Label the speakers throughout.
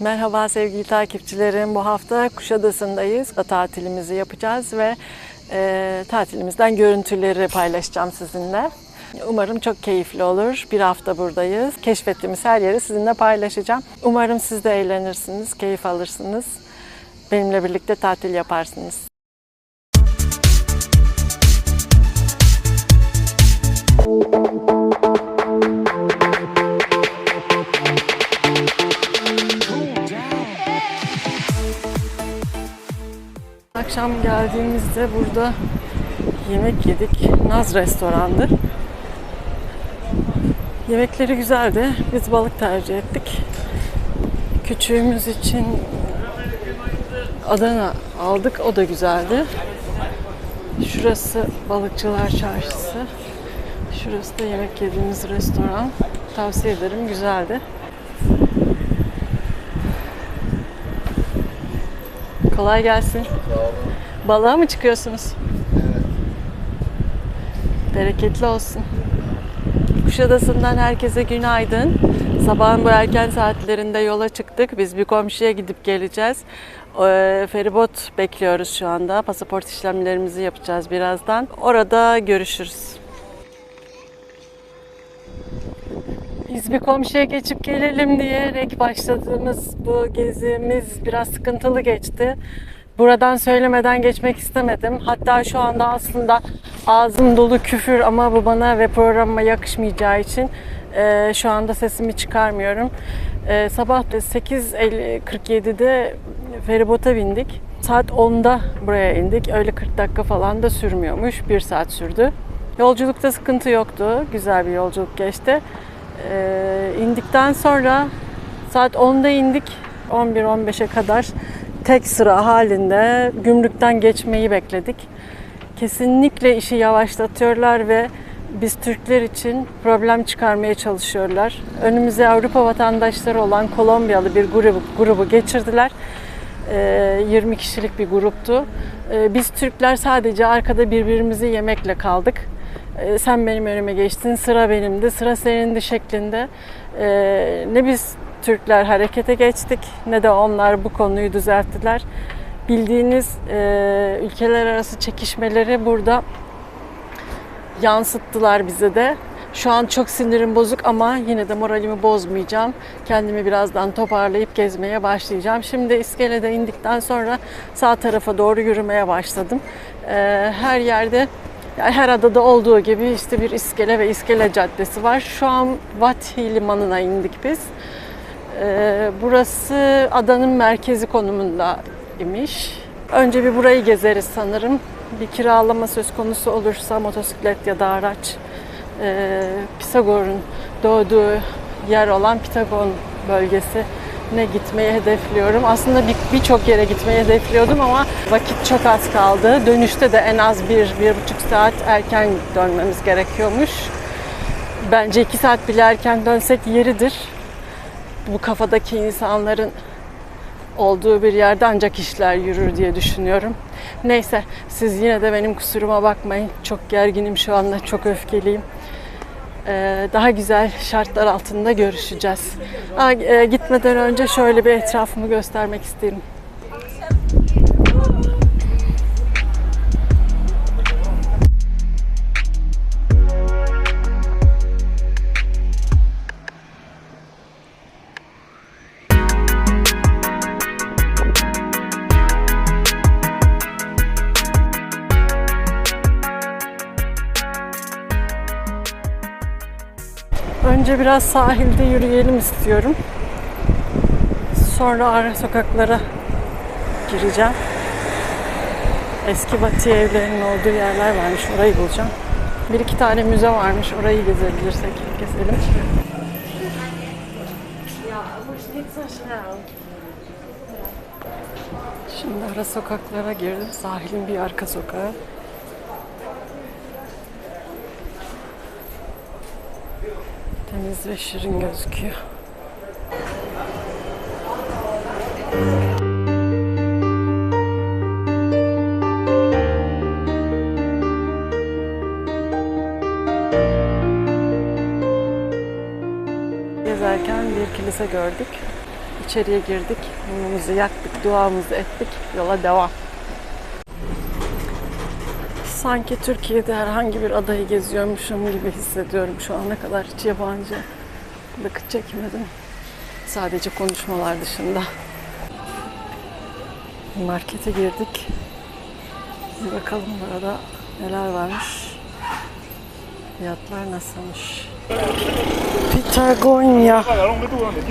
Speaker 1: Merhaba sevgili takipçilerim. Bu hafta Kuşadası'ndayız. Tatilimizi yapacağız ve e, tatilimizden görüntüleri paylaşacağım sizinle. Umarım çok keyifli olur. Bir hafta buradayız. Keşfettiğimiz her yeri sizinle paylaşacağım. Umarım siz de eğlenirsiniz, keyif alırsınız. Benimle birlikte tatil yaparsınız. Akşam geldiğimizde burada yemek yedik. Naz restorandı. Yemekleri güzeldi. Biz balık tercih ettik. Küçüğümüz için Adana aldık. O da güzeldi. Şurası Balıkçılar Çarşısı. Şurası da yemek yediğimiz restoran. Tavsiye ederim. Güzeldi. Kolay gelsin. Balığa mı çıkıyorsunuz? Bereketli olsun. Kuşadası'ndan herkese günaydın. Sabahın bu erken saatlerinde yola çıktık. Biz bir komşuya gidip geleceğiz. Ee, Feribot bekliyoruz şu anda. Pasaport işlemlerimizi yapacağız birazdan. Orada görüşürüz. Biz bir komşuya geçip gelelim diyerek başladığımız bu gezimiz biraz sıkıntılı geçti. Buradan söylemeden geçmek istemedim. Hatta şu anda aslında ağzım dolu küfür ama bu bana ve programıma yakışmayacağı için e, şu anda sesimi çıkarmıyorum. E, sabah 8.47'de feribota bindik. Saat 10'da buraya indik. Öyle 40 dakika falan da sürmüyormuş. Bir saat sürdü. Yolculukta sıkıntı yoktu. Güzel bir yolculuk geçti. Ee, indikten sonra saat 10'da indik. 11-15'e kadar tek sıra halinde gümrükten geçmeyi bekledik. Kesinlikle işi yavaşlatıyorlar ve biz Türkler için problem çıkarmaya çalışıyorlar. Önümüze Avrupa vatandaşları olan Kolombiyalı bir grubu, grubu geçirdiler. Ee, 20 kişilik bir gruptu. Ee, Biz Türkler sadece arkada birbirimizi yemekle kaldık. Ee, Sen benim önüme geçtin, sıra benimdi, sıra senindi şeklinde. Ee, Ne biz Türkler harekete geçtik ne de onlar bu konuyu düzelttiler. Bildiğiniz e, ülkeler arası çekişmeleri burada yansıttılar bize de. Şu an çok sinirim bozuk ama yine de moralimi bozmayacağım. Kendimi birazdan toparlayıp gezmeye başlayacağım. Şimdi iskelede indikten sonra sağ tarafa doğru yürümeye başladım. Ee, her yerde, yani her adada olduğu gibi işte bir iskele ve iskele caddesi var. Şu an Vathi Limanı'na indik biz. Ee, burası adanın merkezi konumunda imiş. Önce bir burayı gezeriz sanırım. Bir kiralama söz konusu olursa motosiklet ya da araç e, Pisagor'un doğduğu yer olan Pitagon bölgesi ne gitmeyi hedefliyorum. Aslında bir- birçok yere gitmeyi hedefliyordum ama vakit çok az kaldı. Dönüşte de en az bir, bir buçuk saat erken dönmemiz gerekiyormuş. Bence iki saat bile erken dönsek yeridir. Bu kafadaki insanların olduğu bir yerde ancak işler yürür diye düşünüyorum. Neyse siz yine de benim kusuruma bakmayın. Çok gerginim şu anda, çok öfkeliyim. Ee, daha güzel şartlar altında görüşeceğiz. Ha, e, gitmeden önce şöyle bir etrafımı göstermek isterim. Önce biraz sahilde yürüyelim istiyorum. Sonra ara sokaklara gireceğim. Eski Batı evlerinin olduğu yerler varmış. Orayı bulacağım. Bir iki tane müze varmış. Orayı gezebilirsek gezelim. Şimdi ara sokaklara girdim. Sahilin bir arka sokağı. Temiz ve şirin gözüküyor. Gezerken bir kilise gördük. içeriye girdik. Mumumuzu yaktık, duamızı ettik. Yola devam. Sanki Türkiye'de herhangi bir adayı geziyormuşum gibi hissediyorum şu ana kadar. Hiç yabancı bakıp çekmedim. Sadece konuşmalar dışında. Markete girdik. Bir bakalım burada neler varmış. Fiyatlar nasılmış? Patagonya.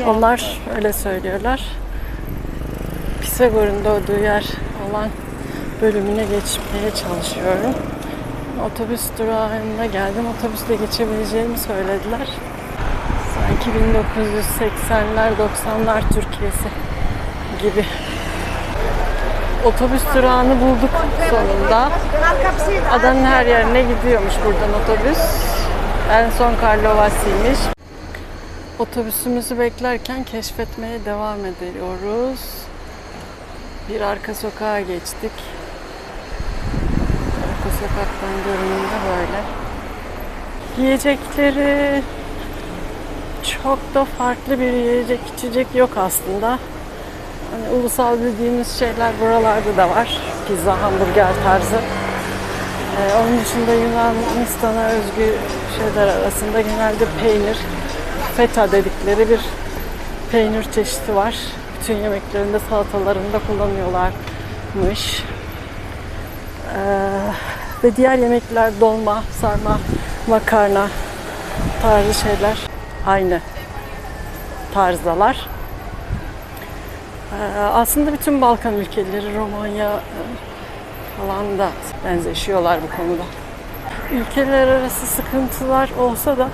Speaker 1: Onlar öyle söylüyorlar. Pisagor'un doğduğu yer olan bölümüne geçmeye çalışıyorum. Otobüs durağına geldim. Otobüsle geçebileceğimi söylediler. Sanki 1980'ler 90'lar Türkiye'si gibi. Otobüs durağını bulduk sonunda. Adanın her yerine gidiyormuş buradan otobüs. En son Karlovasi'ymiş. Otobüsümüzü beklerken keşfetmeye devam ediyoruz. Bir arka sokağa geçtik. Arka sokaktan görünümde böyle. Yiyecekleri çok da farklı bir yiyecek içecek yok aslında. Hani ulusal dediğimiz şeyler buralarda da var. Pizza, hamburger tarzı. Ee, onun dışında Yunanistan'a özgü şeyler arasında genelde peynir, feta dedikleri bir peynir çeşidi var. Bütün yemeklerinde, salatalarında kullanıyorlarmış. Ee, ve diğer yemekler dolma, sarma, makarna tarzı şeyler aynı tarzdalar. Ee, aslında bütün Balkan ülkeleri, Romanya e, falan da benzeşiyorlar bu konuda. Ülkeler arası sıkıntılar olsa da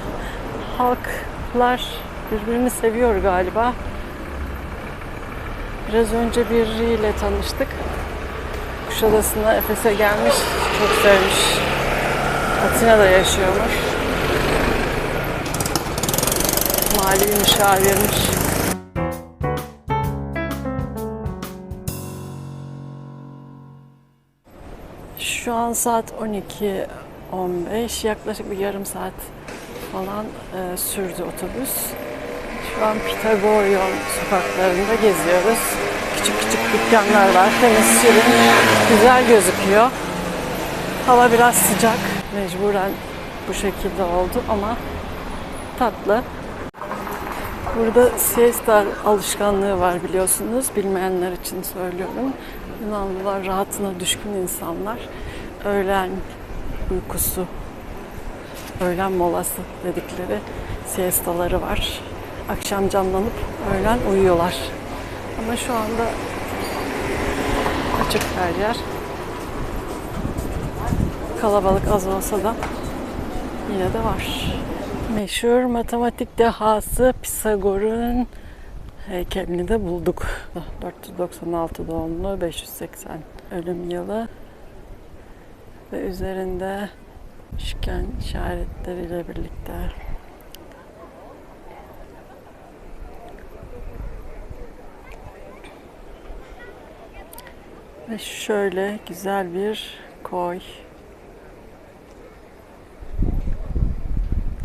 Speaker 1: halklar birbirini seviyor galiba. Biraz önce biriyle tanıştık. Kuşadası'na, Efes'e gelmiş, çok sevmiş. Atina'da yaşıyormuş. Mali müşavirmiş. Şu an saat 12.15. Yaklaşık bir yarım saat falan e, sürdü otobüs. Şu an Pitagorion sokaklarında geziyoruz. Küçük küçük dükkanlar var. Temiz, şirin, güzel gözüküyor. Hava biraz sıcak. Mecburen bu şekilde oldu ama tatlı. Burada siesta alışkanlığı var biliyorsunuz. Bilmeyenler için söylüyorum. Yunanlılar rahatına düşkün insanlar. Öğlen uykusu, öğlen molası dedikleri siestaları var. Akşam canlanıp öğlen uyuyorlar. Ama şu anda açık her yer. Kalabalık az olsa da yine de var. Meşhur matematik dehası Pisagor'un heykelini de bulduk. 496 doğumlu, 580 ölüm yılı ve üzerinde üçgen işaretleriyle birlikte ve şöyle güzel bir koy.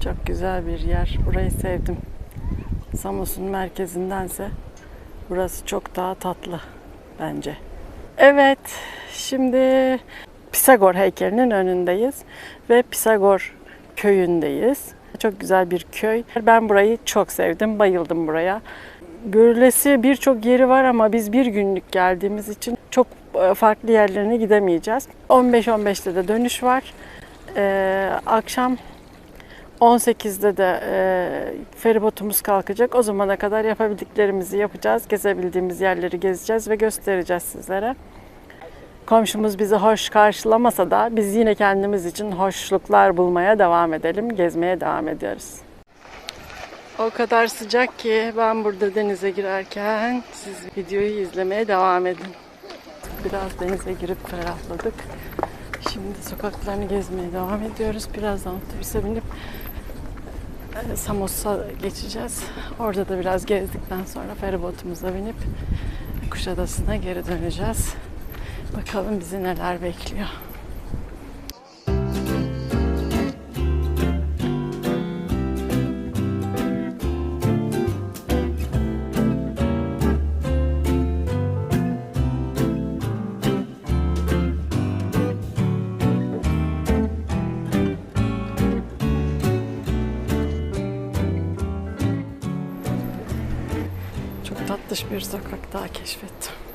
Speaker 1: Çok güzel bir yer. Burayı sevdim. Samos'un merkezindense burası çok daha tatlı bence. Evet, şimdi Pisagor heykelinin önündeyiz ve Pisagor köyündeyiz. Çok güzel bir köy. Ben burayı çok sevdim, bayıldım buraya. Görülesi birçok yeri var ama biz bir günlük geldiğimiz için çok e, farklı yerlerine gidemeyeceğiz. 15-15'te de dönüş var. Ee, akşam 18'de de e, feribotumuz kalkacak. O zamana kadar yapabildiklerimizi yapacağız. Gezebildiğimiz yerleri gezeceğiz ve göstereceğiz sizlere. Komşumuz bizi hoş karşılamasa da biz yine kendimiz için hoşluklar bulmaya devam edelim. Gezmeye devam ediyoruz. O kadar sıcak ki ben burada denize girerken siz videoyu izlemeye devam edin. Biraz denize girip ferahladık. Şimdi sokaklarını gezmeye devam ediyoruz. Birazdan otobüse binip Samos'a geçeceğiz. Orada da biraz gezdikten sonra feribotumuza binip Kuşadası'na geri döneceğiz. Bakalım bizi neler bekliyor. Bir sokak daha keşfettim.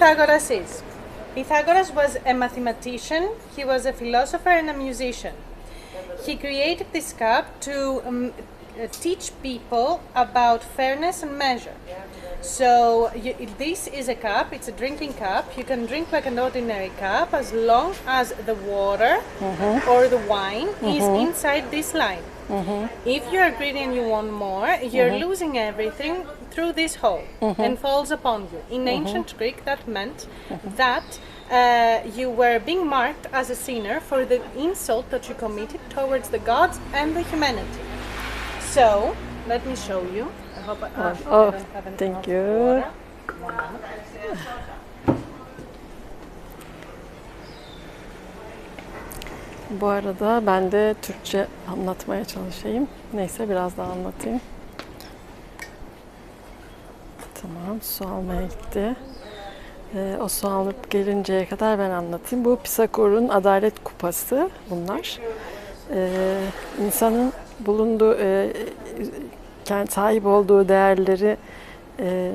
Speaker 2: Pythagoras is. Pythagoras was a mathematician, he was a philosopher, and a musician. He created this cup to um, uh, teach people about fairness and measure. So, you, this is a cup, it's a drinking cup. You can drink like an ordinary cup as long as the water or the wine is inside this line. If you are greedy and you want more, you're losing everything through this hole and falls upon you. In ancient Greek, that meant that uh, you were being marked as a sinner for the insult that you committed towards the gods and the humanity. So, let me show you. I hope I, ah,
Speaker 1: Oh,
Speaker 2: I don't have enough
Speaker 1: thank you. Bu arada ben de Türkçe anlatmaya çalışayım. Neyse biraz daha anlatayım. Tamam su almaya gitti. Ee, o su alıp gelinceye kadar ben anlatayım. Bu Pisagor'un adalet kupası bunlar. Ee, insanın bulunduğu, e, kendi sahip olduğu değerleri e,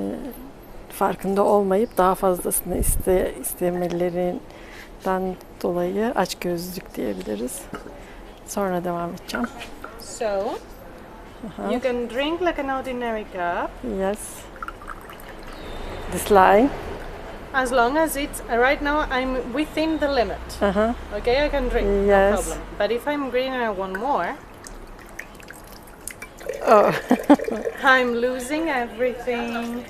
Speaker 1: farkında olmayıp daha fazlasını iste, istemelerinden dolayı açgözlülük diyebiliriz. Sonra devam edeceğim.
Speaker 2: So,
Speaker 1: Aha.
Speaker 2: you can drink like an ordinary cup
Speaker 1: Yes. This line.
Speaker 2: as long as it's right now I'm within the limit.
Speaker 1: Aha.
Speaker 2: Okay, I can drink, no
Speaker 1: Yes.
Speaker 2: problem. But if I'm green and I want more,
Speaker 1: Oh.
Speaker 2: I'm losing everything.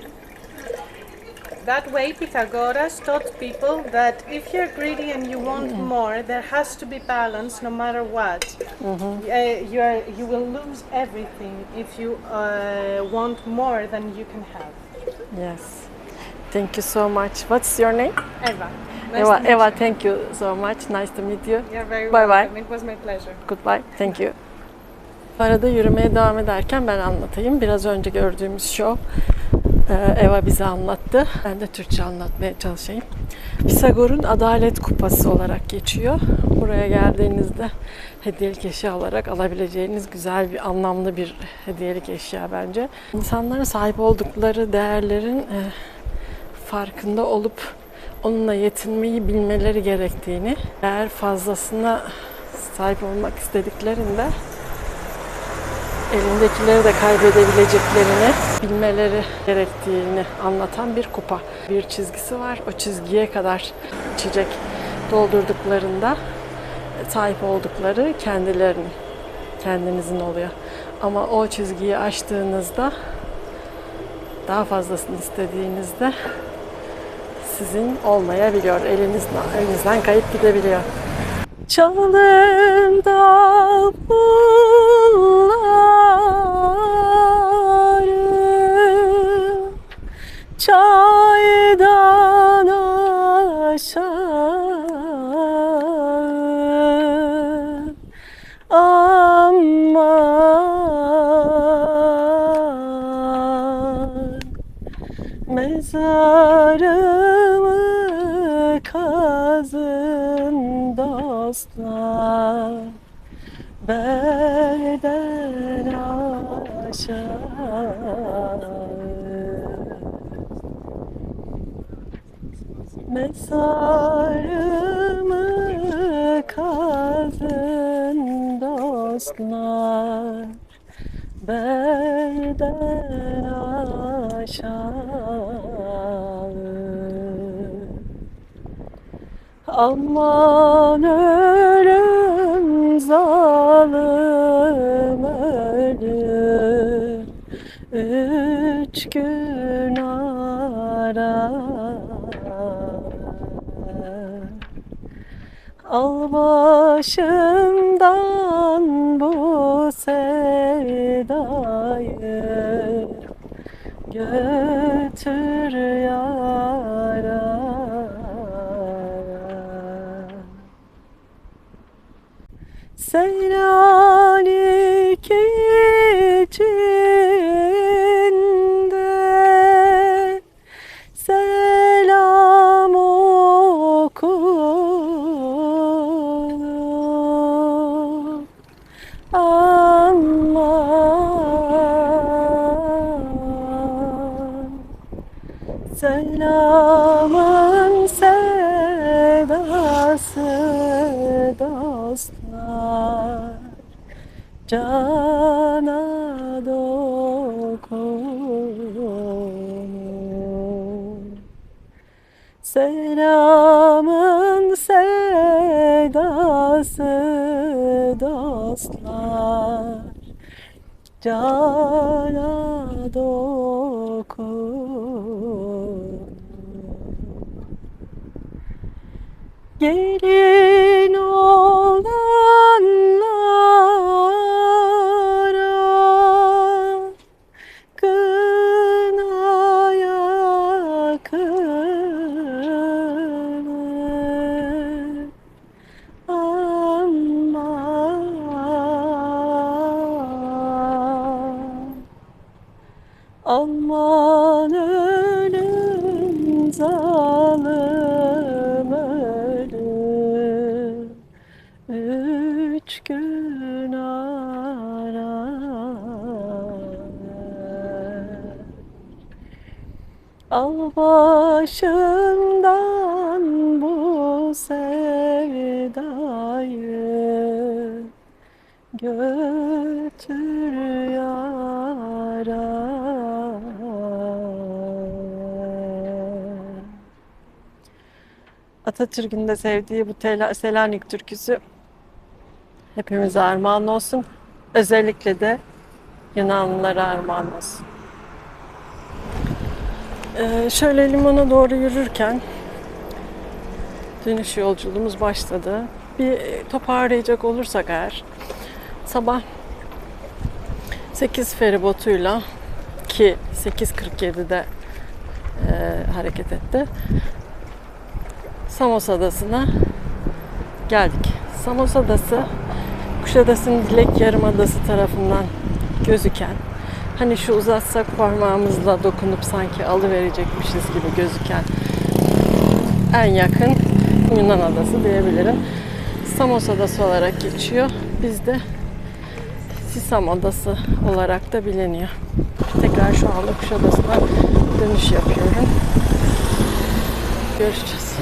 Speaker 2: That way, Pythagoras taught people that if you're greedy and you want more, there has to be balance no matter what. Uh, you, are, you will lose everything if you uh, want more than you can have.
Speaker 1: Yes. Thank you so much. What's your name?
Speaker 2: Eva. Nice
Speaker 1: Eva. Eva, thank you so much. Nice to meet you.
Speaker 2: You're very
Speaker 1: Bye bye.
Speaker 2: welcome. It was my pleasure.
Speaker 1: Goodbye. Thank you. Arada yürümeye devam ederken ben anlatayım. Biraz önce gördüğümüz show e, Eva bize anlattı. Ben de Türkçe anlatmaya çalışayım. Pisagor'un Adalet Kupası olarak geçiyor. Buraya geldiğinizde hediyelik eşya olarak alabileceğiniz güzel bir anlamlı bir hediyelik eşya bence. İnsanların sahip oldukları değerlerin e, farkında olup onunla yetinmeyi bilmeleri gerektiğini, eğer fazlasına sahip olmak istediklerinde elindekileri de kaybedebileceklerini bilmeleri gerektiğini anlatan bir kupa. Bir çizgisi var. O çizgiye kadar içecek doldurduklarında sahip oldukları kendilerinin, kendinizin oluyor. Ama o çizgiyi aştığınızda daha fazlasını istediğinizde sizin olmayabiliyor. Elinizden, elinizden kayıp gidebiliyor. Çalımda pulları Çaydan dostlar Belden aşağı. Mezarımı kazın dostlar. Belden aşağı Aman ölüm zalim ölüm Üç gün ara Al başımdan bu sevdayı Götür yara Say know. Dostlar Cana dokunur Gelin olanlara Aman ölüm zalim ölüm Üç gün arar Al başımdan bu sevdayı. Götür Atatürk'ün de sevdiği bu Selanik türküsü hepimize armağan olsun. Özellikle de Yunanlılara armağan olsun. Ee, şöyle limana doğru yürürken dönüş yolculuğumuz başladı. Bir toparlayacak olursak eğer sabah 8 feribotuyla ki 8.47'de e, hareket etti. Samos Adası'na geldik. Samos Adası Kuşadası'nın Dilek Yarımadası tarafından gözüken hani şu uzatsak parmağımızla dokunup sanki alıverecekmişiz gibi gözüken en yakın Yunan adası diyebilirim. Samos Adası olarak geçiyor. Bizde Sisam Adası olarak da biliniyor. Tekrar şu anda Kuşadası'na dönüş yapıyorum. Görüşeceğiz.